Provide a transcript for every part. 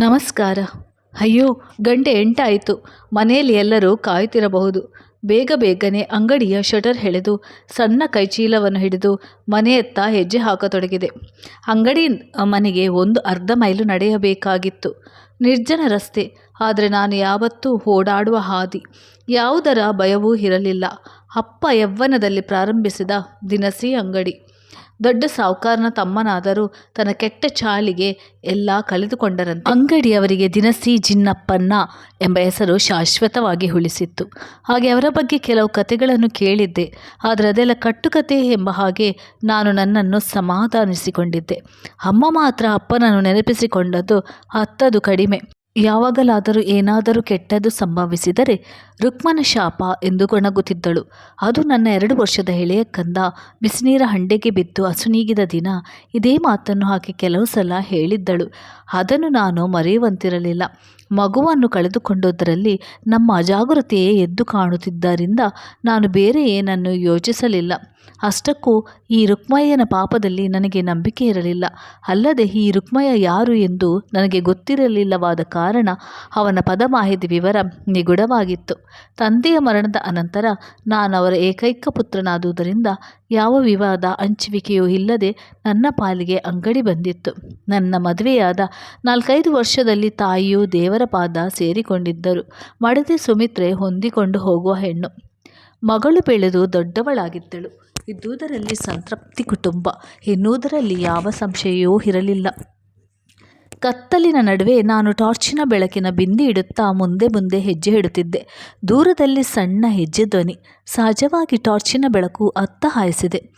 ನಮಸ್ಕಾರ. ಅಯ್ಯೋ, ಗಂಟೆ ಎಂಟಾಯಿತು. ಮನೆಯಲ್ಲಿ ಎಲ್ಲರೂ ಕಾಯುತ್ತಿರಬಹುದು ಬೇಗ ಬೇಗನೆ ಅಂಗಡಿಯ ಶಟರ್ ಎಳೆದು, ಸಣ್ಣ ಕೈಚೀಲವನ್ನು ಹಿಡಿದು ಮನೆಯತ್ತ ಹೆಜ್ಜೆ ಹಾಕತೊಡಗಿದೆ. ಅಂಗಡಿ ಮನೆಗೆ ಒಂದು ಅರ್ಧ ಮೈಲು ನಡೆಯಬೇಕಾಗಿತ್ತು. ನಿರ್ಜನ ರಸ್ತೆ. ಆದರೆ ನಾನು ಯಾವತ್ತೂ ಓಡಾಡುವ ಹಾದಿ. ಯಾವುದರ ಭಯವೂ ಇರಲಿಲ್ಲ. ಅಪ್ಪ ಯೌವನದಲ್ಲಿ ಪ್ರಾರಂಭಿಸಿದ ದಿನಸಿ ಅಂಗಡಿ. ದೊಡ್ಡ ಸಾವುಕಾರನ ತಮ್ಮನಾದರೂ ತನ್ನ ಕೆಟ್ಟ ಚಾಳಿಗೆ ಎಲ್ಲ ಕಳೆದುಕೊಂಡರಂತೆ. ಅಂಗಡಿಯವರಿಗೆ ದಿನಸಿ ಜಿನ್ನಪ್ಪನ್ನ ಎಂಬ ಹೆಸರು ಶಾಶ್ವತವಾಗಿ ಉಳಿಸಿತ್ತು. ಹಾಗೆ ಅವರ ಬಗ್ಗೆ ಕೆಲವು ಕಥೆಗಳನ್ನು ಕೇಳಿದ್ದೆ. ಆದರೆ ಅದೆಲ್ಲ ಕಟ್ಟುಕತೆ ಎಂಬ ಹಾಗೆ ನಾನು ನನ್ನನ್ನು ಸಮಾಧಾನಿಸಿಕೊಂಡಿದ್ದೆ. ಅಮ್ಮ ಮಾತ್ರ ಅಪ್ಪನನ್ನು ನೆನಪಿಸಿಕೊಂಡದ್ದು ಹತ್ತದು ಕಡಿಮೆ. ಯಾವಾಗಲಾದರೂ ಏನಾದರೂ ಕೆಟ್ಟದ್ದು ಸಂಭವಿಸಿದರೆ ರುಕ್ಮನ ಶಾಪ ಎಂದು ಗೊಣಗುತ್ತಿದ್ದಳು. ಅದು ನನ್ನ ಎರಡು ವರ್ಷದ ಎಳೆಯ ಕಂದ. ಬಿಸಿನೀರ ಹಂಡೆಗೆ ಬಿದ್ದು ಅಸುನೀಗಿದ ದಿನ ಇದೇ ಮಾತನ್ನು ಆಕೆ ಕೆಲವು ಸಲ ಹೇಳಿದ್ದಳು. ಅದನ್ನು ನಾನು ಮರೆಯುವಂತಿರಲಿಲ್ಲ. ಮಗುವನ್ನು ಕಳೆದುಕೊಂಡುದರಲ್ಲಿ ನಮ್ಮ ಅಜಾಗ್ರತೆಯೇ ಎದ್ದು ಕಾಣುತ್ತಿದ್ದರಿಂದ ನಾನು ಬೇರೆ ಏನನ್ನು ಯೋಚಿಸಲಿಲ್ಲ. ಅಷ್ಟಕ್ಕೂ ಈ ರುಕ್ಮಯ್ಯನ ಪಾಪದಲ್ಲಿ ನನಗೆ ನಂಬಿಕೆ ಇರಲಿಲ್ಲ. ಅಲ್ಲದೆ ಈ ರುಕ್ಮಯ್ಯ ಯಾರು ಎಂದು ನನಗೆ ಗೊತ್ತಿರಲಿಲ್ಲವಾದ ಕಾರಣ ಅವನ ಪದಮಾಹಿತಿ ವಿವರ ನಿಗೂಢವಾಗಿತ್ತು. ತಂದೆಯ ಮರಣದ ಅನಂತರ ನಾನು ಅವರ ಏಕೈಕ ಪುತ್ರನಾದುದರಿಂದ ಯಾವ ವಿವಾದ ಹಂಚುವಿಕೆಯೂ ಇಲ್ಲದೆ ನನ್ನ ಪಾಲಿಗೆ ಅಂಗಡಿ ಬಂದಿತ್ತು. ನನ್ನ ಮದುವೆಯಾದ ನಾಲ್ಕೈದು ವರ್ಷದಲ್ಲಿ ತಾಯಿಯು ದೇವರ ಪಾದ ಸೇರಿಕೊಂಡಿದ್ದರು. ಮಡದಿ ಸುಮಿತ್ರೆ ಹೊಂದಿಕೊಂಡು ಹೋಗುವ ಹೆಣ್ಣು. ಮಗಳು ಬೆಳೆದು ದೊಡ್ಡವಳಾಗಿದ್ದಳು. ಇದ್ದುದರಲ್ಲಿ ಸಂತೃಪ್ತಿ ಕುಟುಂಬ. ಎನ್ನುವುದರಲ್ಲಿ ಯಾವ ಸಂಶಯವೂ ಇರಲಿಲ್ಲ. ಕತ್ತಲಿನ ನಡುವೆ ನಾನು ಟಾರ್ಚಿನ ಬೆಳಕಿನ ಬಿಂದಿ ಇಡುತ್ತಾ ಮುಂದೆ ಮುಂದೆ ಹೆಜ್ಜೆ ಇಡುತ್ತಿದ್ದೆ. ದೂರದಲ್ಲಿ ಸಣ್ಣ ಹೆಜ್ಜೆ ಧ್ವನಿ. ಸಹಜವಾಗಿ ಟಾರ್ಚಿನ ಬೆಳಕು ಅತ್ತ ಹಾಯಿಸಿದೆ.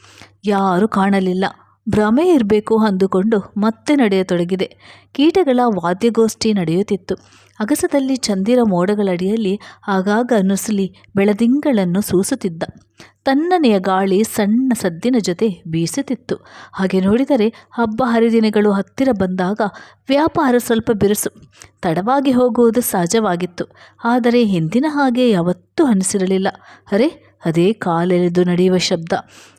ಯಾರೂ ಕಾಣಲಿಲ್ಲ. ಭ್ರಮೆ ಇರಬೇಕು ಅಂದುಕೊಂಡು ಮತ್ತೆ ನಡೆಯತೊಡಗಿದೆ. ಕೀಟಗಳ ವಾದ್ಯಗೋಷ್ಠಿ ನಡೆಯುತ್ತಿತ್ತು. ಅಗಸದಲ್ಲಿ ಚಂದಿರ ಮೋಡಗಳಡಿಯಲ್ಲಿ ಆಗಾಗ ನುಸುಲಿ ಬೆಳದಿಂಗಳನ್ನು ಸೂಸುತ್ತಿದ್ದ. ತನ್ನನೆಯ ಗಾಳಿ ಸಣ್ಣ ಸದ್ದಿನ ಜೊತೆ ಬೀಸುತ್ತಿತ್ತು. ಹಾಗೆ ನೋಡಿದರೆ ಹಬ್ಬ ಹರಿದಿನಗಳು ಹತ್ತಿರ ಬಂದಾಗ ವ್ಯಾಪಾರ ಸ್ವಲ್ಪ ಬಿರುಸು. ತಡವಾಗಿ ಹೋಗುವುದು ಸಹಜವಾಗಿತ್ತು. ಆದರೆ ಹಿಂದಿನ ಹಾಗೆ ಯಾವತ್ತೂ ಅನಿಸಿರಲಿಲ್ಲ. ಅರೆ, ಅದೇ ಕಾಲೆಳೆದು ನಡೆಯುವ ಶಬ್ದ.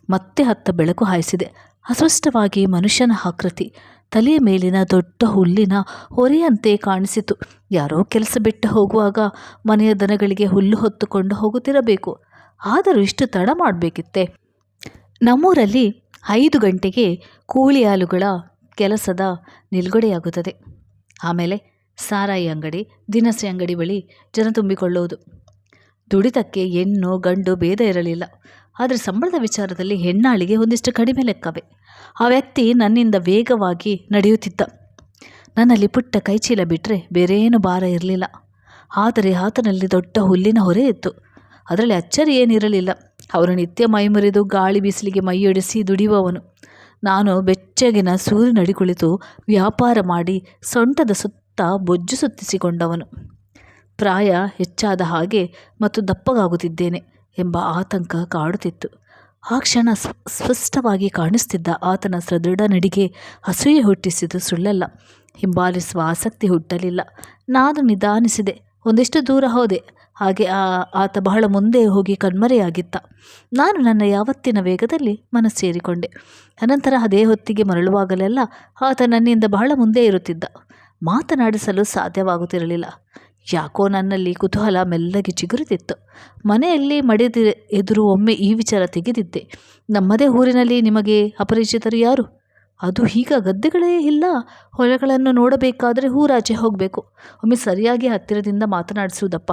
ಮತ್ತೆ ಹತ್ತ ಬೆಳಕು ಹಾಯಿಸಿದೆ. ಅಸ್ಪಷ್ಟವಾಗಿ ಮನುಷ್ಯನ ಆಕೃತಿ. ತಲೆಯ ಮೇಲಿನ ದೊಡ್ಡ ಹುಲ್ಲಿನ ಹೊರೆಯಂತೆ ಕಾಣಿಸಿತು. ಯಾರೋ ಕೆಲಸ ಬಿಟ್ಟು ಹೋಗುವಾಗ ಮನೆಯ ದನಗಳಿಗೆ ಹುಲ್ಲು ಹೊತ್ತುಕೊಂಡು ಹೋಗುತ್ತಿರಬೇಕು. ಆದರೂ ಇಷ್ಟು ತಡ ಮಾಡಬೇಕಿತ್ತೆ. ನಮ್ಮೂರಲ್ಲಿ ಐದು ಗಂಟೆಗೆ ಕೂಳಿ ಹಾಲುಗಳ ಕೆಲಸದ ನಿಲುಗಡೆಯಾಗುತ್ತದೆ. ಆಮೇಲೆ ಸಾರಾಯಿ ಅಂಗಡಿ, ದಿನಸಿ ಅಂಗಡಿ ಬಳಿ ಜನ ತುಂಬಿಕೊಳ್ಳುವುದು. ದುಡಿತಕ್ಕೆ ಹೆಣ್ಣು ಗಂಡು ಭೇದ ಇರಲಿಲ್ಲ. ಆದರೆ ಸಂಬಳದ ವಿಚಾರದಲ್ಲಿ ಹೆಣ್ಣಾಳಿಗೆ ಒಂದಿಷ್ಟು ಕಡಿಮೆ ಲೆಕ್ಕವೇ. ಆ ವ್ಯಕ್ತಿ ನನ್ನಿಂದ ವೇಗವಾಗಿ ನಡೆಯುತ್ತಿದ್ದ. ನನ್ನಲ್ಲಿ ಪುಟ್ಟ ಕೈಚೀಲ ಬಿಟ್ಟರೆ ಬೇರೇನು ಭಾರ ಇರಲಿಲ್ಲ. ಆದರೆ ಆತನಲ್ಲಿ ದೊಡ್ಡ ಹುಲ್ಲಿನ ಹೊರೆ ಇತ್ತು. ಅದರಲ್ಲಿ ಅಚ್ಚರಿ ಏನಿರಲಿಲ್ಲ. ಅವನು ನಿತ್ಯ ಮೈಮುರಿದು ಗಾಳಿ ಬಿಸಿಲಿಗೆ ಮೈಯೊಡಿಸಿ ದುಡಿಯುವವನು. ನಾನು ಬೆಚ್ಚಗಿನ ಸೂರ್ಯನಡಿ ಕುಳಿತು ವ್ಯಾಪಾರ ಮಾಡಿ ಸೊಂಟದ ಸುತ್ತ ಬೊಜ್ಜು ಸುತ್ತಿಸಿಕೊಂಡವನು. ಪ್ರಾಯ ಹೆಚ್ಚಾದ ಹಾಗೆ ಮತ್ತು ದಪ್ಪಗಾಗುತ್ತಿದ್ದೇನೆ. ಎಂಬ ಆತಂಕ ಕಾಡುತ್ತಿತ್ತು. ಆ ಕ್ಷಣ ಸ್ಪಷ್ಟವಾಗಿ ಕಾಣಿಸ್ತಿದ್ದ ಆತನ ಸದೃಢ ನಡಿಗೆ ಅಸೂಯೆ ಹುಟ್ಟಿಸಿದ್ದು ಸುಳ್ಳಲ್ಲ. ಹಿಂಬಾಲಿಸುವ ಆಸಕ್ತಿ ಹುಟ್ಟಲಿಲ್ಲ. ನಾನು ನಿಧಾನಿಸಿದೆ. ಒಂದಿಷ್ಟು ದೂರ ಹೋದೆ. ಹಾಗೆ ಆ, ಆತ ಬಹಳ ಮುಂದೆ ಹೋಗಿ ಕಣ್ಮರೆಯಾಗಿತ್ತ. ನಾನು ನನ್ನ ಯಾವತ್ತಿನ ವೇಗದಲ್ಲಿ ಮನಸ್ಸೇರಿಕೊಂಡೆ. ಅನಂತರ ಅದೇ ಹೊತ್ತಿಗೆ ಮರಳುವಾಗಲೆಲ್ಲ ಆತ ನನ್ನಿಂದ ಬಹಳ ಮುಂದೆ ಇರುತ್ತಿದ್ದ. ಮಾತನಾಡಿಸಲು ಸಾಧ್ಯವಾಗುತ್ತಿರಲಿಲ್ಲ. ಯಾಕೋ ನನ್ನಲ್ಲಿ ಕುತೂಹಲ ಮೆಲ್ಲಗೆ ಚಿಗುರಿದಿತ್ತು. ಮನೆಯಲ್ಲಿ ಮಡಿದ ಎದುರು ಒಮ್ಮೆ ಈ ವಿಚಾರ ತೆಗೆದಿದ್ದೆ. ನಮ್ಮದೇ ಊರಿನಲ್ಲಿ ನಿಮಗೆ ಅಪರಿಚಿತರು ಯಾರು? ಅದು ಈಗ ಗದ್ದೆಗಳೇ ಇಲ್ಲ. ಹೊಲಗಳನ್ನು ನೋಡಬೇಕಾದರೆ ಊರಾಚೆ ಹೋಗಬೇಕು. ಒಮ್ಮೆ ಸರಿಯಾಗಿ ಹತ್ತಿರದಿಂದ ಮಾತನಾಡಿಸುವುದಪ್ಪ.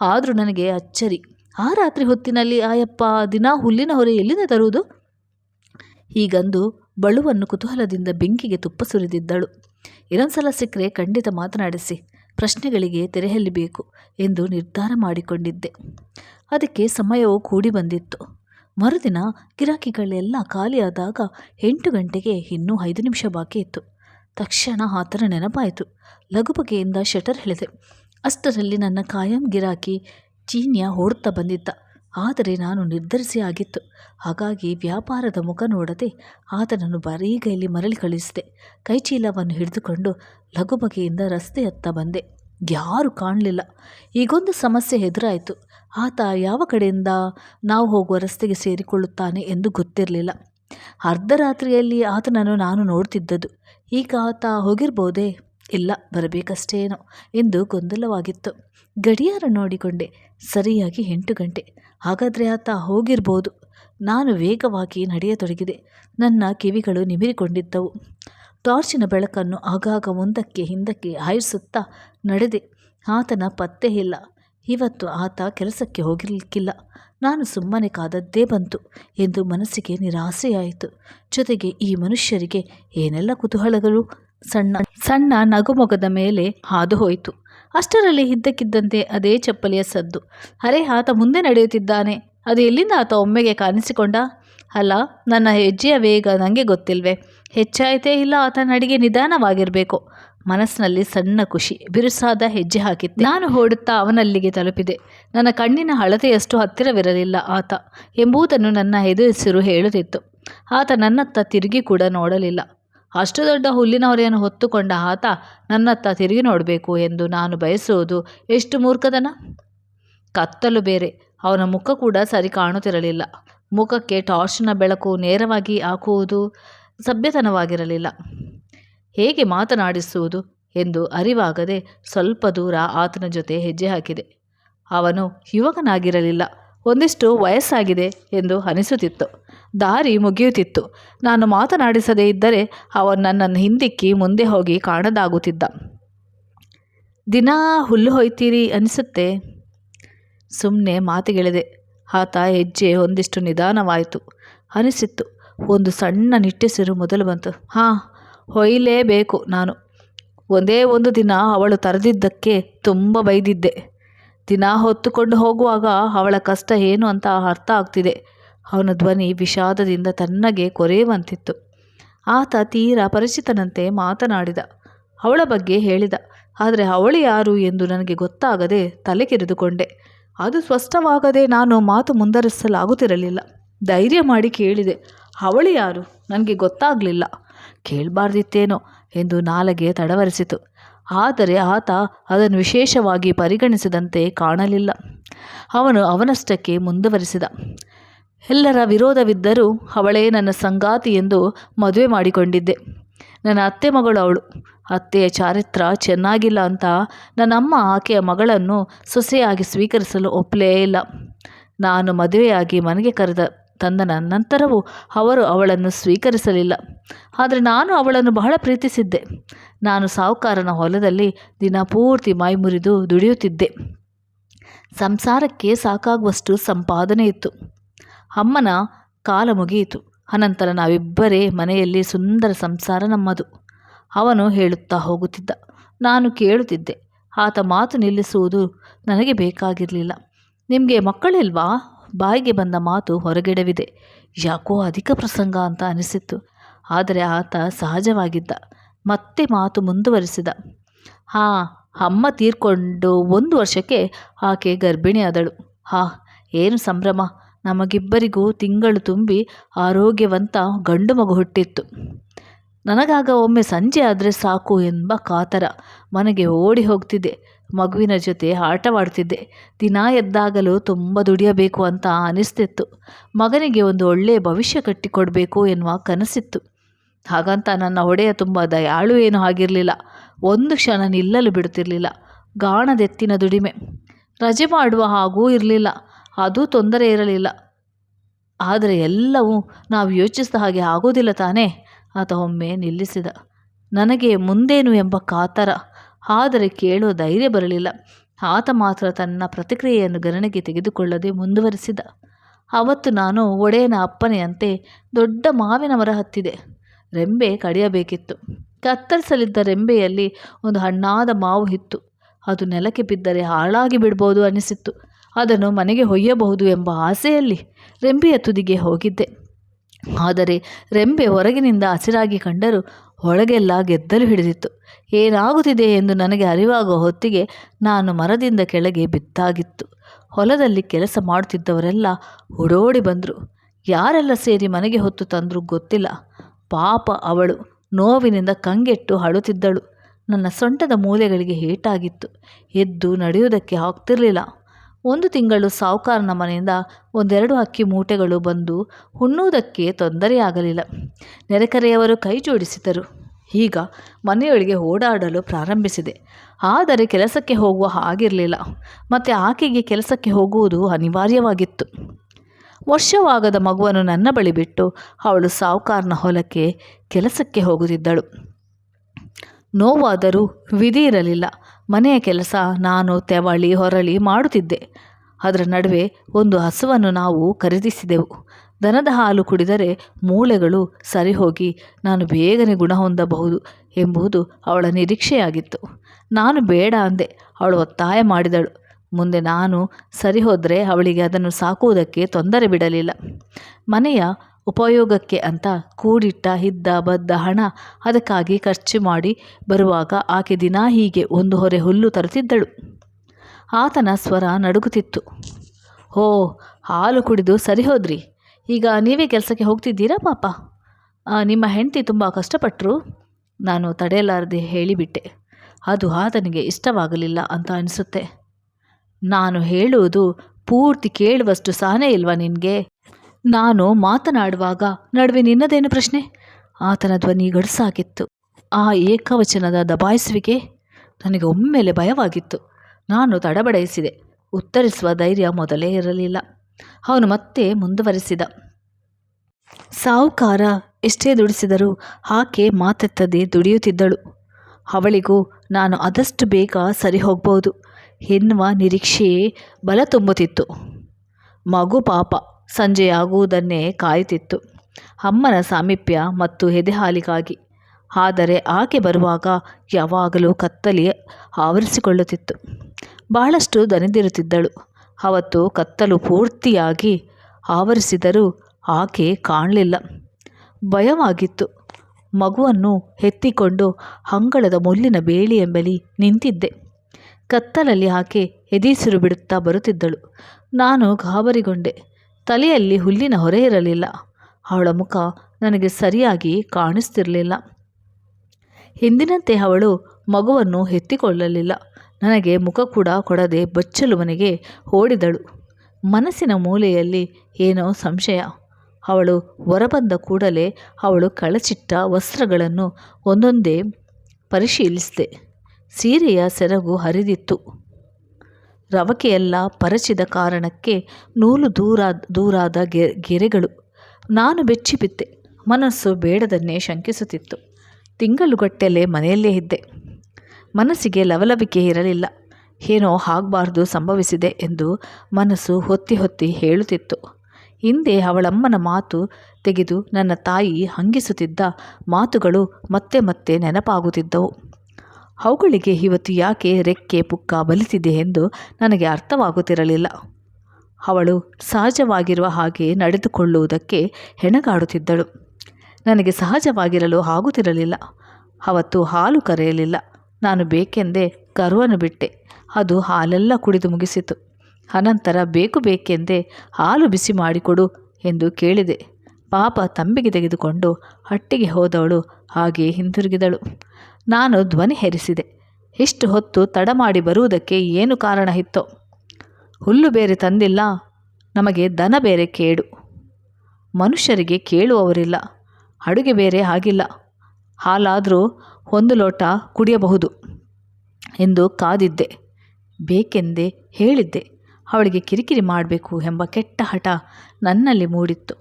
ಆದರೂ ನನಗೆ ಅಚ್ಚರಿ. ಆ ರಾತ್ರಿ ಹೊತ್ತಿನಲ್ಲಿ ಆಯಪ್ಪ ದಿನ ಹುಲ್ಲಿನ ಹೊರೆ ಎಲ್ಲಿಂದ ತರುವುದು? ಹೀಗಂದು ಬಳುವನ್ನು ಕುತೂಹಲದಿಂದ ಬೆಂಕಿಗೆ ತುಪ್ಪ ಸುರಿದಿದ್ದಳು. ಇನ್ನೊಂದ್ಸಲ ಸಿಕ್ಕರೆ ಖಂಡಿತ ಮಾತನಾಡಿಸಿ. ಪ್ರಶ್ನೆಗಳಿಗೆ ತೆರೆಯಲಿಬೇಕು ಎಂದು ನಿರ್ಧಾರ ಮಾಡಿಕೊಂಡಿದ್ದೆ. ಅದಕ್ಕೆ ಸಮಯವು ಕೂಡಿ ಬಂದಿತ್ತು. ಮರುದಿನ ಗಿರಾಕಿಗಳೆಲ್ಲ ಖಾಲಿಯಾದಾಗ ಎಂಟು ಗಂಟೆಗೆ ಇನ್ನೂ ಐದು ನಿಮಿಷ ಬಾಕಿ ಇತ್ತು. ತಕ್ಷಣ ಆತನ ನೆನಪಾಯಿತು. ಲಘುಬಗೆಯಿಂದ ಶಟರ್ ಹೇಳಿದೆ, ಅಷ್ಟರಲ್ಲಿ ನನ್ನ ಕಾಯಂ ಗಿರಾಕಿ ಚೀನ್ಯ ಓಡುತ್ತಾ ಬಂದಿದ್ದ. ಆದರೆ ನಾನು ನಿರ್ಧರಿಸಿ ಆಗಿತ್ತು. ಹಾಗಾಗಿ ವ್ಯಾಪಾರದ ಮುಖ ನೋಡದೆ ಆತನನ್ನು ಬರೀಗೈಲಿ ಮರಳಿ ಕಳಿಸಿದೆ. ಕೈಚೀಲವನ್ನು ಹಿಡಿದುಕೊಂಡು ಲಘುಬಗೆಯಿಂದ ರಸ್ತೆಯತ್ತ ಬಂದೆ. ಯಾರೂ ಕಾಣಲಿಲ್ಲ. ಈಗೊಂದು ಸಮಸ್ಯೆ ಎದುರಾಯಿತು. ಆತ ಯಾವ ಕಡೆಯಿಂದ ನಾವು ಹೋಗುವ ರಸ್ತೆಗೆ ಸೇರಿಕೊಳ್ಳುತ್ತಾನೆ ಎಂದು ಗೊತ್ತಿರಲಿಲ್ಲ. ಅರ್ಧರಾತ್ರಿಯಲ್ಲಿ ಆತನನ್ನು ನಾನು ನೋಡ್ತಿದ್ದದ್ದು. ಈಗ ಆತ ಹೋಗಿರ್ಬೋದೇ? ಇಲ್ಲ, ಬರಬೇಕಷ್ಟೇನೋ ಎಂದು ಗೊಂದಲವಾಗಿತ್ತು. ಗಡಿಯಾರ ನೋಡಿಕೊಂಡೆ. ಸರಿಯಾಗಿ ಎಂಟು ಗಂಟೆ. ಹಾಗಾದರೆ ಆತ ಹೋಗಿರ್ಬೋದು. ನಾನು ವೇಗವಾಗಿ ನಡೆಯತೊಡಗಿದೆ. ನನ್ನ ಕಿವಿಗಳು ನಿಮಿರಿಕೊಂಡಿದ್ದವು. ಟಾರ್ಚಿನ ಬೆಳಕನ್ನು ಆಗಾಗ ಮುಂದಕ್ಕೆ ಹಿಂದಕ್ಕೆ ಹಾಯಿಸುತ್ತಾ ನಡೆದೆ. ಆತನ ಪತ್ತೆ ಇಲ್ಲ. ಇವತ್ತು ಆತ ಕೆಲಸಕ್ಕೆ ಹೋಗಿರಲಿಕ್ಕಿಲ್ಲ. ನಾನು ಸುಮ್ಮನೆ ಕಾದದ್ದೇ ಬಂತು ಎಂದು ಮನಸ್ಸಿಗೆ ನಿರಾಸೆಯಾಯಿತು. ಜೊತೆಗೆ ಈ ಮನುಷ್ಯರಿಗೆ ಏನೆಲ್ಲ ಕುತೂಹಲಗಳು? ಸಣ್ಣ ಸಣ್ಣ ನಗುಮೊಗದ ಮೇಲೆ ಹಾದು ಹೋಯಿತು. ಅಷ್ಟರಲ್ಲಿ ಇದ್ದಕ್ಕಿದ್ದಂತೆ ಅದೇ ಚಪ್ಪಲಿಯ ಸದ್ದು. ಅರೆ, ಆತ ಮುಂದೆ ನಡೆಯುತ್ತಿದ್ದಾನೆ. ಅದು ಎಲ್ಲಿಂದ ಆತ ಒಮ್ಮೆಗೆ ಕಾಣಿಸಿಕೊಂಡ? ಅಲ್ಲ, ನನ್ನ ಹೆಜ್ಜೆಯ ವೇಗ ನನಗೆ ಗೊತ್ತಿಲ್ವೇ? ಹೆಚ್ಚಾಯಿತೇ ಇಲ್ಲ, ಆತನ ಅಡಿಗೆ ನಿಧಾನವಾಗಿರಬೇಕು. ಮನಸ್ಸಿನಲ್ಲಿ ಸಣ್ಣ ಖುಷಿ, ಬಿರುಸಾದ ಹೆಜ್ಜೆ ಹಾಕಿತ್ತು ನಾನು ಓಡುತ್ತಾ ಅವನಲ್ಲಿಗೆ ತಲುಪಿದೆ. ನನ್ನ ಕಣ್ಣಿನ ಹಳತೆಯಷ್ಟು ಹತ್ತಿರವಿರಲಿಲ್ಲ ಆತ ಎಂಬುದನ್ನು ನನ್ನ ಎದುರಿಸಿರು ಹೇಳುತ್ತಿತ್ತು. ಆತ ನನ್ನತ್ತ ತಿರುಗಿ ಕೂಡ ನೋಡಲಿಲ್ಲ. ಅಷ್ಟು ದೊಡ್ಡ ಹುಲ್ಲಿನ ಹೊರೆಯನ್ನು ಹೊತ್ತುಕೊಂಡ ಆತ ನನ್ನತ್ತ ತಿರುಗಿ ನೋಡಬೇಕು ಎಂದು ನಾನು ಬಯಸುವುದು ಎಷ್ಟು ಮೂರ್ಖತನ? ಕತ್ತಲು ಬೇರೆ. ಅವನ ಮುಖ ಕೂಡ ಸರಿ ಕಾಣುತ್ತಿರಲಿಲ್ಲ. ಮುಖಕ್ಕೆ ಟಾರ್ಚ್ನ ಬೆಳಕು ನೇರವಾಗಿ ಹಾಕುವುದು ಸಭ್ಯತನವಾಗಿರಲಿಲ್ಲ. ಹೇಗೆ ಮಾತನಾಡಿಸುವುದು ಎಂದು ಅರಿವಾಗದೆ ಸ್ವಲ್ಪ ದೂರ ಆತನ ಜೊತೆ ಹೆಜ್ಜೆ ಹಾಕಿದೆ. ಅವನು ಯುವಕನಾಗಿರಲಿಲ್ಲ, ಒಂದಿಷ್ಟು ವಯಸ್ಸಾಗಿದೆ ಎಂದು ಅನಿಸುತ್ತಿತ್ತು. ದಾರಿ ಮುಗಿಯುತ್ತಿತ್ತು. ನಾನು ಮಾತನಾಡಿಸದೇ ಇದ್ದರೆ ಅವನು ನನ್ನನ್ನು ಹಿಂದಿಕ್ಕಿ ಮುಂದೆ ಹೋಗಿ ಕಾಣದಾಗುತ್ತಿದ್ದ. ದಿನಾ ಹುಲ್ಲು ಹೊಯ್ತೀರಿ ಅನಿಸುತ್ತೆ? ಸುಮ್ಮನೆ ಮಾತಿಗೆಳೆದೆ. ಆತ ಹೆಜ್ಜೆ ಒಂದಿಷ್ಟು ನಿಧಾನವಾಯಿತು. ಅನಿಸಿತ್ತು. ಒಂದು ಸಣ್ಣ ನಿಟ್ಟೆಸಿರು ಮೊದಲು ಬಂತು. ಹಾಂ, ಹೊಯ್ಲೇಬೇಕು ನಾನು. ಒಂದೇ ಒಂದು ದಿನ ಅವಳು ತರದಿದ್ದಕ್ಕೆ ತುಂಬ ಬೈದಿದ್ದೆ. ದಿನ ಹೊತ್ತುಕೊಂಡು ಹೋಗುವಾಗ ಅವಳ ಕಷ್ಟ ಏನು ಅಂತ ಅರ್ಥ ಆಗ್ತಿದೆ. ಅವನ ಧ್ವನಿ ವಿಷಾದದಿಂದ ತನ್ನಗೆ ಕೊರೆಯುವಂತಿತ್ತು ಆತ ತೀರಾ ಪರಿಚಿತನಂತೆ ಮಾತನಾಡಿದ. ಅವಳ ಬಗ್ಗೆ ಹೇಳಿದ. ಆದರೆ ಅವಳು ಯಾರು ಎಂದು ನನಗೆ ಗೊತ್ತಾಗದೆ ತಲೆ ಕೆರೆದುಕೊಂಡೆ ಅದು ಸ್ಪಷ್ಟವಾಗದೆ ನಾನು ಮಾತು ಮುಂದರಿಸಲಾಗುತ್ತಿರಲಿಲ್ಲ ಧೈರ್ಯ ಮಾಡಿ ಕೇಳಿದೆ. ಅವಳು ಯಾರು? ನನಗೆ ಗೊತ್ತಾಗಲಿಲ್ಲ. ಕೇಳಬಾರ್ದಿತ್ತೇನೋ ಎಂದು ನಾಲಗೆ ತಡವರಿಸಿತು. ಆದರೆ ಆತ ಅದನ್ನು ವಿಶೇಷವಾಗಿ ಪರಿಗಣಿಸಿದಂತೆ ಕಾಣಲಿಲ್ಲ. ಅವನು ಅವನಷ್ಟಕ್ಕೆ ಮುಂದುವರಿಸಿದ. ಎಲ್ಲರ ವಿರೋಧವಿದ್ದರೂ ಅವಳೇ ನನ್ನ ಸಂಗಾತಿ ಎಂದು ಮದುವೆ ಮಾಡಿಕೊಂಡಿದ್ದೆ. ನನ್ನ ಅತ್ತೆ ಮಗಳು ಅವಳು. ಅತ್ತೆಯ ಚಾರಿತ್ರ ಚೆನ್ನಾಗಿಲ್ಲ ಅಂತ ನನ್ನಮ್ಮ ಆಕೆಯ ಮಗಳನ್ನು ಸೊಸೆಯಾಗಿ ಸ್ವೀಕರಿಸಲು ಒಪ್ಪಲೇ ಇಲ್ಲ. ನಾನು ಮದುವೆಯಾಗಿ ಮನೆಗೆ ಕರೆದ ತಂದ ನಂತರವೂ ಅವರು ಅವಳನ್ನು ಸ್ವೀಕರಿಸಲಿಲ್ಲ. ಆದರೆ ನಾನು ಅವಳನ್ನು ಬಹಳ ಪ್ರೀತಿಸಿದ್ದೆ. ನಾನು ಸಾಹುಕಾರನ ಹೊಲದಲ್ಲಿ ದಿನ ಪೂರ್ತಿ ಮೈಮುರಿದು ದುಡಿಯುತ್ತಿದ್ದೆ. ಸಂಸಾರಕ್ಕೆ ಸಾಕಾಗುವಷ್ಟು ಸಂಪಾದನೆ ಇತ್ತು. ಅಮ್ಮನ ಕಾಲ ಮುಗಿಯಿತು. ಅನಂತರ ನಾವಿಬ್ಬರೇ ಮನೆಯಲ್ಲಿ ಸುಂದರ ಸಂಸಾರ ನಮ್ಮದು. ಅವನು ಹೇಳುತ್ತಾ ಹೋಗುತ್ತಿದ್ದ. ನಾನು ಕೇಳುತ್ತಿದ್ದೆ. ಆತ ಮಾತು ನಿಲ್ಲಿಸುವುದು ನನಗೆ ಬೇಕಾಗಿರಲಿಲ್ಲ. ನಿಮಗೆ ಮಕ್ಕಳಿಲ್ವಾ? ಬಾಯಿಗೆ ಬಂದ ಮಾತು ಹೊರಗೆಡವಿದೆ. ಯಾಕೋ ಅಧಿಕ ಪ್ರಸಂಗ ಅಂತ ಅನಿಸಿತ್ತು. ಆದರೆ ಆತ ಸಹಜವಾಗಿದ್ದ. ಮತ್ತೆ ಮಾತು ಮುಂದುವರಿಸಿದ. ಹಾಂ, ಅಮ್ಮ ತೀರ್ಕೊಂಡು ಒಂದು ವರ್ಷಕ್ಕೆ ಆಕೆ ಗರ್ಭಿಣಿಯಾದಳು ಹಾ, ಏನು ಸಂಭ್ರಮ. ನಮಗಿಬ್ಬರಿಗೂ ತಿಂಗಳು ತುಂಬಿ ಆರೋಗ್ಯವಂತ ಗಂಡು ಮಗು ಹುಟ್ಟಿತ್ತು. ನನಗಾಗ ಒಮ್ಮೆ ಸಂಜೆ ಆದರೆ ಸಾಕು ಎಂಬ ಕಾತರ ಮನೆಗೆ ಓಡಿ ಹೋಗ್ತಿದ್ದೆ. ಮಗುವಿನ ಜೊತೆ ಆಟವಾಡ್ತಿದ್ದೆ. ದಿನ ಎದ್ದಾಗಲೂ ತುಂಬ ದುಡಿಯಬೇಕು ಅಂತ ಅನಿಸ್ತಿತ್ತು. ಮಗನಿಗೆ ಒಂದು ಒಳ್ಳೆಯ ಭವಿಷ್ಯ ಕಟ್ಟಿಕೊಡಬೇಕು ಎನ್ನುವ ಕನಸಿತ್ತು. ಹಾಗಂತ ನನ್ನ ಒಡೆಯ ತುಂಬ ದಯಾಳು ಏನೂ ಆಗಿರಲಿಲ್ಲ. ಒಂದು ಕ್ಷಣ ನಿಲ್ಲಲು ಬಿಡುತ್ತಿರಲಿಲ್ಲ ಗಾಣದೆತ್ತಿನ ದುಡಿಮೆ. ರಜೆ ಮಾಡುವ ಹಾಗೂ ಇರಲಿಲ್ಲ. ಅದು ತೊಂದರೆ ಇರಲಿಲ್ಲ. ಆದರೆ ಎಲ್ಲವೂ ನಾವು ಯೋಚಿಸಿದ ಹಾಗೆ ಆಗೋದಿಲ್ಲ ತಾನೇ? ಆತ ಒಮ್ಮೆ ನಿಲ್ಲಿಸಿದ. ನನಗೆ ಮುಂದೇನು ಎಂಬ ಕಾತರ. ಆದರೆ ಕೇಳುವ ಧೈರ್ಯ ಬರಲಿಲ್ಲ. ಆತ ಮಾತ್ರ ತನ್ನ ಪ್ರತಿಕ್ರಿಯೆಯನ್ನು ಗಣನೆಗೆ ತೆಗೆದುಕೊಳ್ಳದೆ ಮುಂದುವರಿಸಿದ. ಅವತ್ತು ನಾನು ಒಡೆಯನ ಅಪ್ಪನೆಯಂತೆ ದೊಡ್ಡ ಮಾವಿನ ಮರ ಹತ್ತಿದೆ. ರೆಂಬೆ ಕಡಿಯಬೇಕಿತ್ತು. ಕತ್ತರಿಸಲಿದ್ದ ರೆಂಬೆಯಲ್ಲಿ ಒಂದು ಹಣ್ಣಾದ ಮಾವು ಇತ್ತು. ಅದು ನೆಲಕ್ಕೆ ಬಿದ್ದರೆ ಹಾಳಾಗಿ ಬಿಡ್ಬೋದು ಅನಿಸಿತ್ತು. ಅದನ್ನು ಮನೆಗೆ ಹೊಯ್ಯಬಹುದು ಎಂಬ ಆಸೆಯಲ್ಲಿ ರೆಂಬೆಯ ತುದಿಗೆ ಹೋಗಿದ್ದೆ. ಆದರೆ ರೆಂಬೆ ಹೊರಗಿನಿಂದ ಹಸಿರಾಗಿ ಕಂಡರೂ ಒಳಗೆಲ್ಲ ಗೆದ್ದಲು ಹಿಡಿದಿತ್ತು. ಏನಾಗುತ್ತಿದೆ ಎಂದು ನನಗೆ ಅರಿವಾಗುವ ಹೊತ್ತಿಗೆ ನಾನು ಮರದಿಂದ ಕೆಳಗೆ ಬಿದ್ದಾಗಿತ್ತು. ಹೊಲದಲ್ಲಿ ಕೆಲಸ ಮಾಡುತ್ತಿದ್ದವರೆಲ್ಲ ಓಡೋಡಿ ಬಂದರು. ಯಾರೆಲ್ಲ ಸೇರಿ ಮನೆಗೆ ಹೊತ್ತು ತಂದರೂ ಗೊತ್ತಿಲ್ಲ. ಪಾಪ ಅವಳು ನೋವಿನಿಂದ ಕಂಗೆಟ್ಟು ಅಳುತ್ತಿದ್ದಳು. ನನ್ನ ಸೊಂಟದ ಮೂಲೆಗಳಿಗೆ ಏಟಾಗಿತ್ತು. ಎದ್ದು ನಡೆಯುವುದಕ್ಕೆ ಆಗ್ತಿರಲಿಲ್ಲ. ಒಂದು ತಿಂಗಳು ಸಾಹುಕಾರನ ಮನೆಯಿಂದ ಒಂದೆರಡು ಅಕ್ಕಿ ಮೂಟೆಗಳು ಬಂದು ಉಣ್ಣುವುದಕ್ಕೆ ತೊಂದರೆಯಾಗಲಿಲ್ಲ. ನೆರೆಕರೆಯವರು ಕೈ ಜೋಡಿಸಿದರು ಈಗ ಮನೆಯೊಳಗೆ ಓಡಾಡಲು ಪ್ರಾರಂಭಿಸಿದೆ. ಆದರೆ ಕೆಲಸಕ್ಕೆ ಹೋಗುವ ಹಾಗಿರಲಿಲ್ಲ. ಮತ್ತು ಆಕೆಗೆ ಕೆಲಸಕ್ಕೆ ಹೋಗುವುದು ಅನಿವಾರ್ಯವಾಗಿತ್ತು. ವರ್ಷವಾಗದ ಮಗುವನ್ನು ನನ್ನ ಬಳಿ ಬಿಟ್ಟು ಅವಳು ಸಾವುಕಾರನ ಹೊಲಕ್ಕೆ ಕೆಲಸಕ್ಕೆ ಹೋಗುತ್ತಿದ್ದಳು. ನೋವಾದರೂ ವಿಧಿ ಇರಲಿಲ್ಲ ಮನೆಯ ಕೆಲಸ ನಾನು ತೆವಳಿ ಹೊರಳಿ ಮಾಡುತ್ತಿದ್ದೆ. ಅದರ ನಡುವೆ ಒಂದು ಹಸುವನ್ನು ನಾವು ಖರೀದಿಸಿದೆವು. ದನದ ಹಾಲು ಕುಡಿದರೆ ಮೂಳೆಗಳು ಸರಿಹೋಗಿ ನಾನು ಬೇಗನೆ ಗುಣ ಹೊಂದಬಹುದು ಎಂಬುದು ಅವಳ ನಿರೀಕ್ಷೆಯಾಗಿತ್ತು. ನಾನು ಬೇಡ ಅಂದೆ. ಅವಳು ಒತ್ತಾಯ ಮಾಡಿದಳು. ಮುಂದೆ ನಾನು ಸರಿ ಹೋದರೆ ಅವಳಿಗೆ ಅದನ್ನು ಸಾಕುವುದಕ್ಕೆ ತೊಂದರೆ ಬಿಡಲಿಲ್ಲ. ಮನೆಯ ಉಪಯೋಗಕ್ಕೆ ಅಂತ ಕೂಡಿಟ್ಟ ಹಿದ್ದ ಬದ್ದ ಹಣ ಅದಕ್ಕಾಗಿ ಖರ್ಚು ಮಾಡಿ ಬರುವಾಗ ಆಕೆ ದಿನಾ ಹೀಗೆ ಒಂದು ಹೊರೆ ಹುಲ್ಲು ತರುತ್ತಿದ್ದಳು. ಆತನ ಸ್ವರ ನಡುಗುತ್ತಿತ್ತು. ಓ, ಹಾಲು ಕುಡಿದು ಸರಿ ಹೋದ್ರಿ ಈಗ ನೀವೇ ಕೆಲಸಕ್ಕೆ ಹೋಗ್ತಿದ್ದೀರಾ ಪಾಪ? ನಿಮ್ಮ ಹೆಂಡತಿ ತುಂಬ ಕಷ್ಟಪಟ್ಟರು ನಾನು ತಡೆಯಲಾರದೆ ಹೇಳಿಬಿಟ್ಟೆ. ಅದು ಆತನಿಗೆ ಇಷ್ಟವಾಗಲಿಲ್ಲ ಅಂತ ಅನಿಸುತ್ತೆ. ನಾನು ಹೇಳುವುದು ಪೂರ್ತಿ ಕೇಳುವಷ್ಟು ಸಹನೆ ಇಲ್ವಾ ನಿನಗೆ? ನಾನು ಮಾತನಾಡುವಾಗ ನಡುವೆ ನಿನ್ನದೇನು ಪ್ರಶ್ನೆ? ಆತನ ಧ್ವನಿ ಗಡುಸಾಗಿತ್ತು. ಆ ಏಕವಚನದ ದಬಾಯಿಸುವಿಕೆ ನನಗೆ ಒಮ್ಮೆಲೆ ಭಯವಾಗಿತ್ತು. ನಾನು ತಡಬಡಯಿಸಿದೆ ಉತ್ತರಿಸುವ ಧೈರ್ಯ ಮೊದಲೇ ಇರಲಿಲ್ಲ. ಅವನು ಮತ್ತೆ ಮುಂದುವರೆಸಿದ. ಸಾಹುಕಾರ ಎಷ್ಟೇ ದುಡಿಸಿದರೂ ಆಕೆ ಮಾತೆತ್ತದೆ ದುಡಿಯುತ್ತಿದ್ದಳು. ಅವಳಿಗೂ, ನಾನು ಆದಷ್ಟು ಬೇಗ ಸರಿ ಹೋಗ್ಬೋದು ಎನ್ನುವ ನಿರೀಕ್ಷೆಯೇ ಬಲ ತುಂಬುತ್ತಿತ್ತು. ಮಗು ಪಾಪ ಸಂಜೆಯಾಗುವುದನ್ನೇ ಕಾಯುತ್ತಿತ್ತು. ಅಮ್ಮನ ಸಾಮೀಪ್ಯ ಮತ್ತು ಎದೆಹಾಲಿಗಾಗಿ. ಆದರೆ ಆಕೆ ಬರುವಾಗ ಯಾವಾಗಲೂ ಕತ್ತಲಿ ಆವರಿಸಿಕೊಳ್ಳುತ್ತಿತ್ತು. ಬಹಳಷ್ಟು ದನಿದಿರುತ್ತಿದ್ದಳು. ಅವತ್ತು ಕತ್ತಲು ಪೂರ್ತಿಯಾಗಿ ಆವರಿಸಿದರೂ ಆಕೆ ಕಾಣಲಿಲ್ಲ. ಭಯವಾಗಿತ್ತು. ಮಗುವನ್ನು ಎತ್ತಿಕೊಂಡು ಅಂಗಳದ ಬೇಳಿ ಎಂಬಲಿ ನಿಂತಿದ್ದೆ. ಕತ್ತಲಲ್ಲಿ ಆಕೆ ಎದೀಸಿರು ಬಿಡುತ್ತಾ ಬರುತ್ತಿದ್ದಳು. ನಾನು ಗಾಬರಿಗೊಂಡೆ. ತಲೆಯಲ್ಲಿ ಹುಲ್ಲಿನ ಹೊರೆ ಇರಲಿಲ್ಲ. ಅವಳ ಮುಖ ನನಗೆ ಸರಿಯಾಗಿ ಕಾಣಿಸ್ತಿರಲಿಲ್ಲ. ಹಿಂದಿನಂತೆ ಅವಳು ಮಗುವನ್ನು ಎತ್ತಿಕೊಳ್ಳಲಿಲ್ಲ. ನನಗೆ ಮುಖ ಕೂಡ ಕೊಡದೆ ಬಚ್ಚಲು ಮನೆಗೆ ಓಡಿದಳು. ಮನಸ್ಸಿನ ಮೂಲೆಯಲ್ಲಿ ಏನೋ ಸಂಶಯ. ಅವಳು ಹೊರಬಂದ ಕೂಡಲೇ ಅವಳು ಕಳಚಿಟ್ಟ ವಸ್ತ್ರಗಳನ್ನು ಒಂದೊಂದೇ ಪರಿಶೀಲಿಸಿದೆ. ಸೀರೆಯ ಸೆರಗು ಹರಿದಿತ್ತು. ರವಕೆಯೆಲ್ಲ ಪರಚಿದ ಕಾರಣಕ್ಕೆ ನೂಲು ದೂರ, ದೂರಾದ ಗೆ, ಗೆರೆಗಳು. ನಾನು ಬೆಚ್ಚಿಬಿತ್ತೆ ಮನಸ್ಸು ಬೇಡದನ್ನೇ ಶಂಕಿಸುತ್ತಿತ್ತು. ತಿಂಗಳುಗಟ್ಟಲೆ ಮನೆಯಲ್ಲೇ ಇದ್ದೆ. ಮನಸ್ಸಿಗೆ ಲವಲವಿಕೆ ಇರಲಿಲ್ಲ. ಏನೋ ಆಗಬಾರ್ದು ಸಂಭವಿಸಿದೆ ಎಂದು ಮನಸ್ಸು ಹೊತ್ತಿ ಹೊತ್ತಿ ಹೇಳುತ್ತಿತ್ತು. ಹಿಂದೆ ಅವಳಮ್ಮನ ಮಾತು ತೆಗೆದು ನನ್ನ ತಾಯಿ ಹಂಗಿಸುತ್ತಿದ್ದ ಮಾತುಗಳು ಮತ್ತೆ ಮತ್ತೆ ನೆನಪಾಗುತ್ತಿದ್ದವು. ಅವುಗಳಿಗೆ ಇವತ್ತು ಯಾಕೆ ರೆಕ್ಕೆ ಪುಕ್ಕ ಬಲಿತಿದೆ ಎಂದು ನನಗೆ ಅರ್ಥವಾಗುತ್ತಿರಲಿಲ್ಲ. ಅವಳು ಸಹಜವಾಗಿರುವ ಹಾಗೆ ನಡೆದುಕೊಳ್ಳುವುದಕ್ಕೆ ಹೆಣಗಾಡುತ್ತಿದ್ದಳು. ನನಗೆ ಸಹಜವಾಗಿರಲು ಆಗುತ್ತಿರಲಿಲ್ಲ. ಅವತ್ತು ಹಾಲು ಕರೆಯಲಿಲ್ಲ. ನಾನು ಬೇಕೆಂದೇ ಕರುವನ್ನು ಬಿಟ್ಟೆ. ಅದು ಹಾಲೆಲ್ಲ ಕುಡಿದು ಮುಗಿಸಿತು. ಅನಂತರ ಬೇಕು ಬೇಕೆಂದೇ ಹಾಲು ಬಿಸಿ ಮಾಡಿಕೊಡು ಎಂದು ಕೇಳಿದೆ. ಪಾಪ ತಂಬಿಗೆ ತೆಗೆದುಕೊಂಡು ಹಟ್ಟಿಗೆ ಹೋದವಳು ಹಾಗೆ ಹಿಂದಿರುಗಿದಳು ನಾನು ಧ್ವನಿ ಹೆರಿಸಿದೆ. ಇಷ್ಟು ಹೊತ್ತು ತಡ ಮಾಡಿ ಬರುವುದಕ್ಕೆ ಏನು ಕಾರಣ ಇತ್ತೋ? ಹುಲ್ಲು ಬೇರೆ ತಂದಿಲ್ಲ. ನಮಗೆ ದನ ಬೇರೆ ಕೇಡು. ಮನುಷ್ಯರಿಗೆ ಕೇಳುವವರಿಲ್ಲ. ಅಡುಗೆ ಬೇರೆ ಆಗಿಲ್ಲ. ಹಾಲಾದರೂ ಒಂದು ಲೋಟ ಕುಡಿಯಬಹುದು ಎಂದು ಕಾದಿದ್ದೆ. ಬೇಕೆಂದೇ ಹೇಳಿದ್ದೆ. ಅವಳಿಗೆ ಕಿರಿಕಿರಿ ಮಾಡಬೇಕು ಎಂಬ ಕೆಟ್ಟ ಹಠ ನನ್ನಲ್ಲಿ ಮೂಡಿತ್ತು.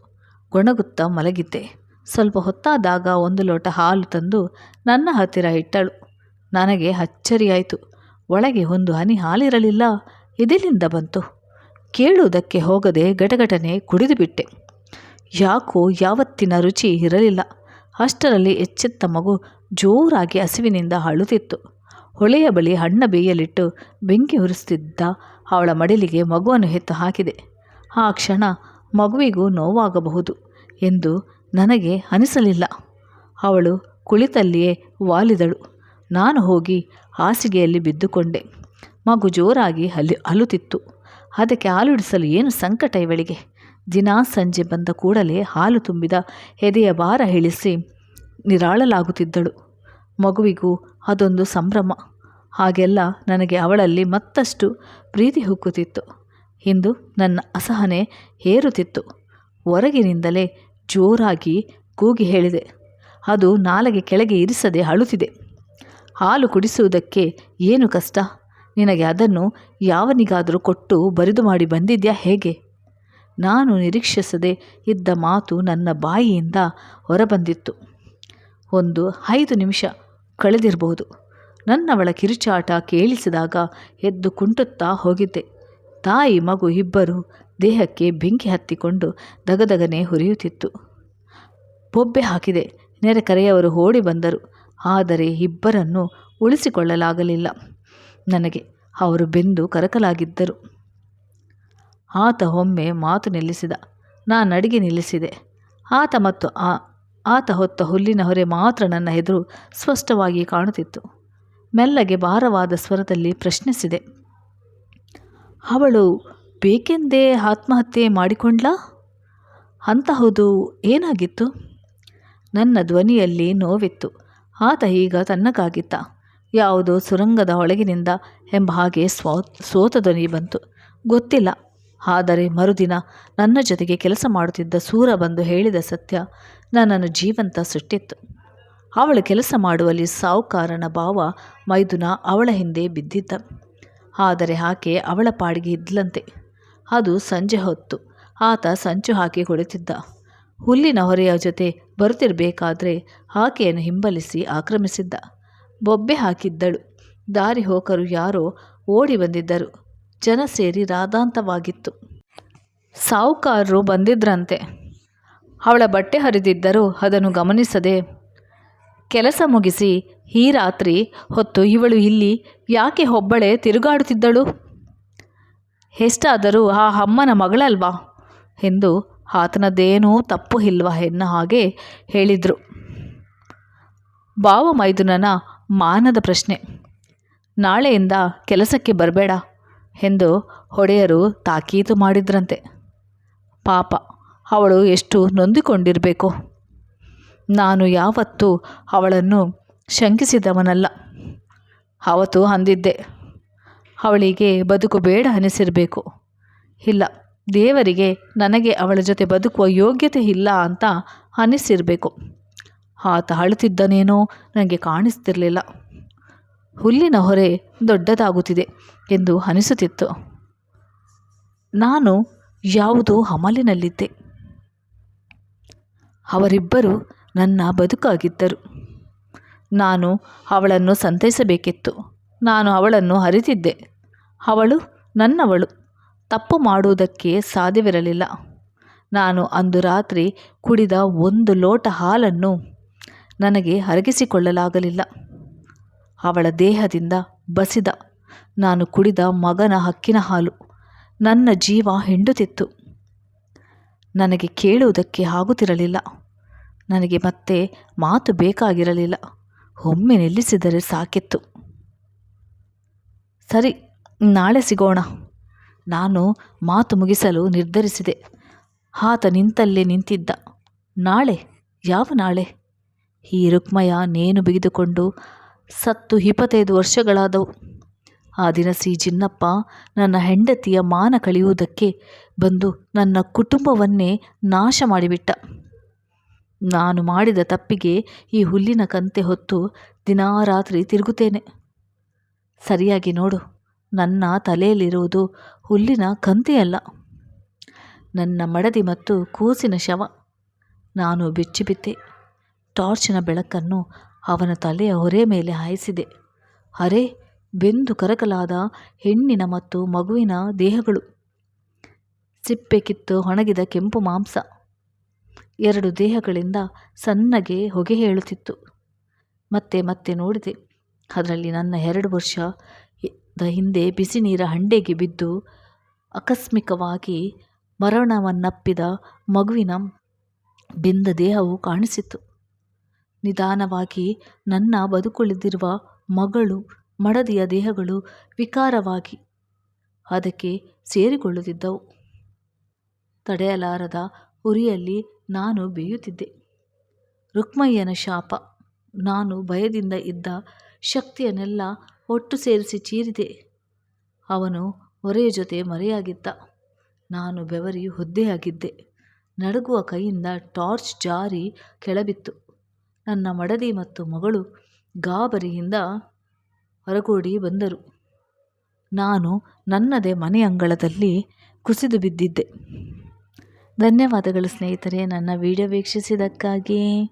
ಗೊಣಗುತ್ತಾ ಮಲಗಿದ್ದೆ. ಸ್ವಲ್ಪ ಹೊತ್ತಾದಾಗ ಒಂದು ಲೋಟ ಹಾಲು ತಂದು ನನ್ನ ಹತ್ತಿರ ಇಟ್ಟಳು. ನನಗೆ ಅಚ್ಚರಿಯಾಯಿತು. ಒಳಗೆ ಒಂದು ಹನಿ ಹಾಲಿರಲಿಲ್ಲ. ಇದೆಲ್ಲಿಂದ ಬಂತು? ಕೇಳುವುದಕ್ಕೆ ಹೋಗದೆ ಗಟಗಟನೆ ಕುಡಿದುಬಿಟ್ಟೆ ಯಾಕೋ ಯಾವತ್ತಿನ ರುಚಿ ಇರಲಿಲ್ಲ. ಅಷ್ಟರಲ್ಲಿ ಎಚ್ಚೆತ್ತ ಮಗು ಜೋರಾಗಿ ಹಸಿವಿನಿಂದ ಅಳುತ್ತಿತ್ತು. ಹೊಳೆಯ ಬಳಿ ಹಣ್ಣ ಬೇಯಲಿಟ್ಟು ಬೆಂಕಿ ಉರಿಸುತ್ತಿದ್ದ ಅವಳ ಮಡಿಲಿಗೆ ಮಗುವನ್ನು ಹೆತ್ತು ಹಾಕಿದೆ. ಆ ಕ್ಷಣ ಮಗುವಿಗೂ ನೋವಾಗಬಹುದು ಎಂದು ನನಗೆ ಅನಿಸಲಿಲ್ಲ. ಅವಳು ಕುಳಿತಲ್ಲಿಯೇ ವಾಲಿದಳು. ನಾನು ಹೋಗಿ ಹಾಸಿಗೆಯಲ್ಲಿ ಬಿದ್ದುಕೊಂಡೆ. ಮಗು ಜೋರಾಗಿ ಹಲಿ ಅಲುತ್ತಿತ್ತು ಅದಕ್ಕೆ ಹಾಲುಡಿಸಲು ಏನು ಸಂಕಟ ಇವಳಿಗೆ? ದಿನಾ ಸಂಜೆ ಬಂದ ಕೂಡಲೇ ಹಾಲು ತುಂಬಿದ ಎದೆಯ ಭಾರ ಇಳಿಸಿ ನಿರಾಳಲಾಗುತ್ತಿದ್ದಳು. ಮಗುವಿಗೂ ಅದೊಂದು ಸಂಭ್ರಮ. ಹಾಗೆಲ್ಲ ನನಗೆ ಅವಳಲ್ಲಿ ಮತ್ತಷ್ಟು ಪ್ರೀತಿ ಹುಕ್ಕುತ್ತಿತ್ತು. ಇಂದು ನನ್ನ ಅಸಹನೆ ಏರುತ್ತಿತ್ತು ಹೊರಗಿನಿಂದಲೇ ಜೋರಾಗಿ ಕೂಗಿ ಹೇಳಿದೆ, ಅದು ನಾಲಗೆ ಕೆಳಗೆ ಇರಿಸದೆ ಅಳುತ್ತಿದೆ. ಹಾಲು ಕುಡಿಸುವುದಕ್ಕೆ ಏನು ಕಷ್ಟ? ನಿನಗೆ ಅದನ್ನು ಯಾವನಿಗಾದರೂ ಕೊಟ್ಟು ಬರಿದು ಮಾಡಿ ಬಂದಿದ್ಯಾ ಹೇಗೆ? ನಾನು ನಿರೀಕ್ಷಿಸದೆ ಇದ್ದ ಮಾತು ನನ್ನ ಬಾಯಿಯಿಂದ ಹೊರಬಂದಿತ್ತು. ಒಂದು ಐದು ನಿಮಿಷ ಕಳೆದಿರಬಹುದು. ನನ್ನವಳ ಕಿರುಚಾಟ ಕೇಳಿಸಿದಾಗ ಎದ್ದು ಕುಂಟುತ್ತಾ ಹೋಗಿದ್ದೆ. ತಾಯಿ, ಮಗು ಇಬ್ಬರು ದೇಹಕ್ಕೆ ಬೆಂಕಿ ಹತ್ತಿಕೊಂಡು ದಗದಗನೆ ಹುರಿಯುತ್ತಿತ್ತು. ಬೊಬ್ಬೆ ಹಾಕಿದೆ. ನೆರೆಕರೆಯವರು ಓಡಿ ಬಂದರು. ಆದರೆ ಇಬ್ಬರನ್ನು ಉಳಿಸಿಕೊಳ್ಳಲಾಗಲಿಲ್ಲ. ನನಗೆ ಅವರು ಬೆಂದು ಕರಕಲಾಗಿದ್ದರು. ಆತ ಒಮ್ಮೆ ಮಾತು ನಿಲ್ಲಿಸಿದ. ನಾನು ಅಡಿಗೆ ನಿಲ್ಲಿಸಿದೆ. ಆತ ಮತ್ತು ಆ, ಆತ ಹೊತ್ತ ಹುಲ್ಲಿನ ಹೊರೆ ಮಾತ್ರ ನನ್ನ ಎದುರು ಸ್ಪಷ್ಟವಾಗಿ ಕಾಣುತ್ತಿತ್ತು. ಮೆಲ್ಲಗೆ ಭಾರವಾದ ಸ್ವರದಲ್ಲಿ ಪ್ರಶ್ನಿಸಿದೆ. ಅವಳು ಬೇಕೆಂದೇ ಆತ್ಮಹತ್ಯೆ ಮಾಡಿಕೊಂಡ್ಲಾ? ಅಂತಹುದು ಏನಾಗಿತ್ತು? ನನ್ನ ಧ್ವನಿಯಲ್ಲಿ ನೋವಿತ್ತು. ಆತ ಈಗ ತನ್ನಗಾಗಿತ್ತ. ಯಾವುದೋ ಸುರಂಗದ ಒಳಗಿನಿಂದ ಎಂಬ ಹಾಗೆ ಸ್ವ, ಸೋತ ಧ್ವನಿ ಬಂತು. ಗೊತ್ತಿಲ್ಲ. ಆದರೆ ಮರುದಿನ ನನ್ನ ಜೊತೆಗೆ ಕೆಲಸ ಮಾಡುತ್ತಿದ್ದ ಸೂರ ಬಂದು ಹೇಳಿದ ಸತ್ಯ ನನ್ನನ್ನು ಜೀವಂತ ಸುಟ್ಟಿತ್ತು ಅವಳು ಕೆಲಸ ಮಾಡುವಲ್ಲಿ ಸಾವುಕಾರನ ಭಾವ ಮೈದುನ ಅವಳ ಹಿಂದೆ ಬಿದ್ದಿದ್ದ. ಆದರೆ ಆಕೆ ಅವಳ ಪಾಡಿಗೆ ಇದ್ಲಂತೆ. ಅದು ಸಂಜೆ ಹೊತ್ತು ಆತ ಸಂಚು ಹಾಕಿ ಕುಳಿತಿದ್ದ ಹುಲ್ಲಿನ ಹೊರೆಯ ಜೊತೆ ಬರುತ್ತಿರಬೇಕಾದ್ರೆ ಆಕೆಯನ್ನು ಹಿಂಬಲಿಸಿ ಆಕ್ರಮಿಸಿದ್ದ. ಬೊಬ್ಬೆ ಹಾಕಿದ್ದಳು. ದಾರಿ ಹೋಕರು ಯಾರೋ ಓಡಿ ಬಂದಿದ್ದರು. ಜನ ಸೇರಿ ರಾದಾಂತವಾಗಿತ್ತು ಸಾಹುಕಾರರು ಬಂದಿದ್ರಂತೆ. ಅವಳ ಬಟ್ಟೆ ಹರಿದಿದ್ದರೂ ಅದನ್ನು ಗಮನಿಸದೆ ಕೆಲಸ ಮುಗಿಸಿ ಈ ರಾತ್ರಿ ಹೊತ್ತು ಇವಳು ಇಲ್ಲಿ ಯಾಕೆ ಒಬ್ಬಳೇ ತಿರುಗಾಡುತ್ತಿದ್ದಳು? ಎಷ್ಟಾದರೂ ಆ ಅಮ್ಮನ ಮಗಳಲ್ವಾ? ಎಂದು ಆತನದ್ದೇನೂ ತಪ್ಪು ಇಲ್ವಾ ಎನ್ನ ಹಾಗೆ ಹೇಳಿದರು. ಭಾವ ಮೈದುನನ ಮಾನದ ಪ್ರಶ್ನೆ. ನಾಳೆಯಿಂದ ಕೆಲಸಕ್ಕೆ ಬರಬೇಡ. ಎಂದು ಒಡೆಯರು ತಾಕೀತು ಮಾಡಿದ್ರಂತೆ. ಪಾಪ, ಅವಳು ಎಷ್ಟು ನೊಂದಿಕೊಂಡಿರಬೇಕು. ನಾನು ಯಾವತ್ತೂ ಅವಳನ್ನು ಶಂಕಿಸಿದವನಲ್ಲ. ಅವತ್ತು ಅಂದಿದ್ದೆ, ಅವಳಿಗೆ ಬದುಕು ಬೇಡ ಅನಿಸಿರಬೇಕು. ಇಲ್ಲ, ದೇವರಿಗೆ ನನಗೆ ಅವಳ ಜೊತೆ ಬದುಕುವ ಯೋಗ್ಯತೆ ಇಲ್ಲ ಅಂತ ಅನಿಸಿರಬೇಕು. ಆತ ಅಳುತ್ತಿದ್ದನೇನೋ ನನಗೆ ಕಾಣಿಸ್ತಿರಲಿಲ್ಲ. ಹುಲ್ಲಿನ ಹೊರೆ ದೊಡ್ಡದಾಗುತ್ತಿದೆ ಎಂದು ಅನಿಸುತ್ತಿತ್ತು. ನಾನು ಯಾವುದೋ ಹಮಲಿನಲ್ಲಿದ್ದೆ ಅವರಿಬ್ಬರು ನನ್ನ ಬದುಕಾಗಿದ್ದರು. ನಾನು ಅವಳನ್ನು ಸಂತೈಸಬೇಕಿತ್ತು. ನಾನು ಅವಳನ್ನು ಅರಿತಿದ್ದೆ. ಅವಳು ನನ್ನವಳು. ತಪ್ಪು ಮಾಡುವುದಕ್ಕೆ ಸಾಧ್ಯವಿರಲಿಲ್ಲ. ನಾನು ಅಂದು ರಾತ್ರಿ ಕುಡಿದ ಒಂದು ಲೋಟ ಹಾಲನ್ನು ನನಗೆ ಅರಗಿಸಿಕೊಳ್ಳಲಾಗಲಿಲ್ಲ. ಅವಳ ದೇಹದಿಂದ ಬಸಿದ. ನಾನು ಕುಡಿದ ಮಗನ ಹಕ್ಕಿನ ಹಾಲು. ನನ್ನ ಜೀವ ಹಿಂಡುತ್ತಿತ್ತು ನನಗೆ ಕೇಳುವುದಕ್ಕೆ ಆಗುತ್ತಿರಲಿಲ್ಲ. ನನಗೆ ಮತ್ತೆ ಮಾತು ಬೇಕಾಗಿರಲಿಲ್ಲ. ಒಮ್ಮೆ ನಿಲ್ಲಿಸಿದರೆ ಸಾಕಿತ್ತು. ಸರಿ, ನಾಳೆ ಸಿಗೋಣ. ನಾನು ಮಾತು ಮುಗಿಸಲು ನಿರ್ಧರಿಸಿದೆ. ಆತ ನಿಂತಲ್ಲೇ ನಿಂತಿದ್ದ. ನಾಳೆ? ಯಾವ ನಾಳೆ? ಈ ರುಕ್ಮಯ ನೇನು ಬಿಗಿದುಕೊಂಡು ಸತ್ತು ಇಪ್ಪತ್ತೈದು ವರ್ಷಗಳಾದವು. ಆ ದಿನ ಸಿ ಜಿನ್ನಪ್ಪ ನನ್ನ ಹೆಂಡತಿಯ ಮಾನ ಕಳೆಯುವುದಕ್ಕೆ ಬಂದು ನನ್ನ ಕುಟುಂಬವನ್ನೇ ನಾಶ ಮಾಡಿಬಿಟ್ಟ. ನಾನು ಮಾಡಿದ ತಪ್ಪಿಗೆ ಈ ಹುಲ್ಲಿನ ಕಂತೆ ಹೊತ್ತು ದಿನಾ ರಾತ್ರಿ ತಿರುಗುತ್ತೇನೆ. ಸರಿಯಾಗಿ ನೋಡು, ನನ್ನ ತಲೆಯಲ್ಲಿರುವುದು ಹುಲ್ಲಿನ ಕಂತೆಯಲ್ಲ. ನನ್ನ ಮಡದಿ ಮತ್ತು ಕೂಸಿನ ಶವ. ನಾನು ಬಿಚ್ಚಿಬಿತ್ತೆ ಟಾರ್ಚಿನ ಬೆಳಕನ್ನು ಅವನ ತಲೆಯ ಹೊರೆ ಮೇಲೆ ಹಾಯಿಸಿದೆ. ಅರೆ, ಬೆಂದು ಕರಕಲಾದ ಹೆಣ್ಣಿನ ಮತ್ತು ಮಗುವಿನ ದೇಹಗಳು. ಸಿಪ್ಪೆ ಕಿತ್ತು ಒಣಗಿದ ಕೆಂಪು ಮಾಂಸ. ಎರಡು ದೇಹಗಳಿಂದ ಸಣ್ಣಗೆ ಹೊಗೆ ಹೇಳುತ್ತಿತ್ತು. ಮತ್ತೆ ಮತ್ತೆ ನೋಡಿದೆ. ಅದರಲ್ಲಿ ನನ್ನ ಎರಡು ವರ್ಷ ದ ಹಿಂದೆ ಬಿಸಿ ನೀರ ಹಂಡೆಗೆ ಬಿದ್ದು ಆಕಸ್ಮಿಕವಾಗಿ ಮರಣವನ್ನಪ್ಪಿದ ಮಗುವಿನ ಬೆಂದ ದೇಹವು ಕಾಣಿಸಿತು ನಿಧಾನವಾಗಿ ನನ್ನ ಬದುಕುಳಿದಿರುವ ಮಗಳು, ಮಡದಿಯ ದೇಹಗಳು ವಿಕಾರವಾಗಿ ಅದಕ್ಕೆ ಸೇರಿಕೊಳ್ಳುತ್ತಿದ್ದವು. ತಡೆಯಲಾರದ ಉರಿಯಲ್ಲಿ ನಾನು ಬೇಯುತ್ತಿದ್ದೆ. ರುಕ್ಮಯ್ಯನ ಶಾಪ, ನಾನು ಭಯದಿಂದ ಇದ್ದ ಶಕ್ತಿಯನ್ನೆಲ್ಲ ಒಟ್ಟು ಸೇರಿಸಿ ಚೀರಿದೆ. ಅವನು ಹೊರೆಯ ಜೊತೆ ಮರೆಯಾಗಿದ್ದ. ನಾನು ಬೆವರಿ ಹುದ್ದೆಯಾಗಿದ್ದೆ. ನಡುಗುವ ಕೈಯಿಂದ ಟಾರ್ಚ್ ಜಾರಿ ಕೆಳಬಿತ್ತು. ನನ್ನ ಮಡದಿ ಮತ್ತು ಮಗಳು ಗಾಬರಿಯಿಂದ ಹೊರಗೋಡಿ ಬಂದರು. ನಾನು ನನ್ನದೇ ಮನೆ ಅಂಗಳದಲ್ಲಿ ಕುಸಿದು ಬಿದ್ದಿದ್ದೆ. ಧನ್ಯವಾದಗಳು ಸ್ನೇಹಿತರೆ, ನನ್ನ ವಿಡಿಯೋ ವೀಕ್ಷಿಸಿದ್ದಕ್ಕಾಗಿ.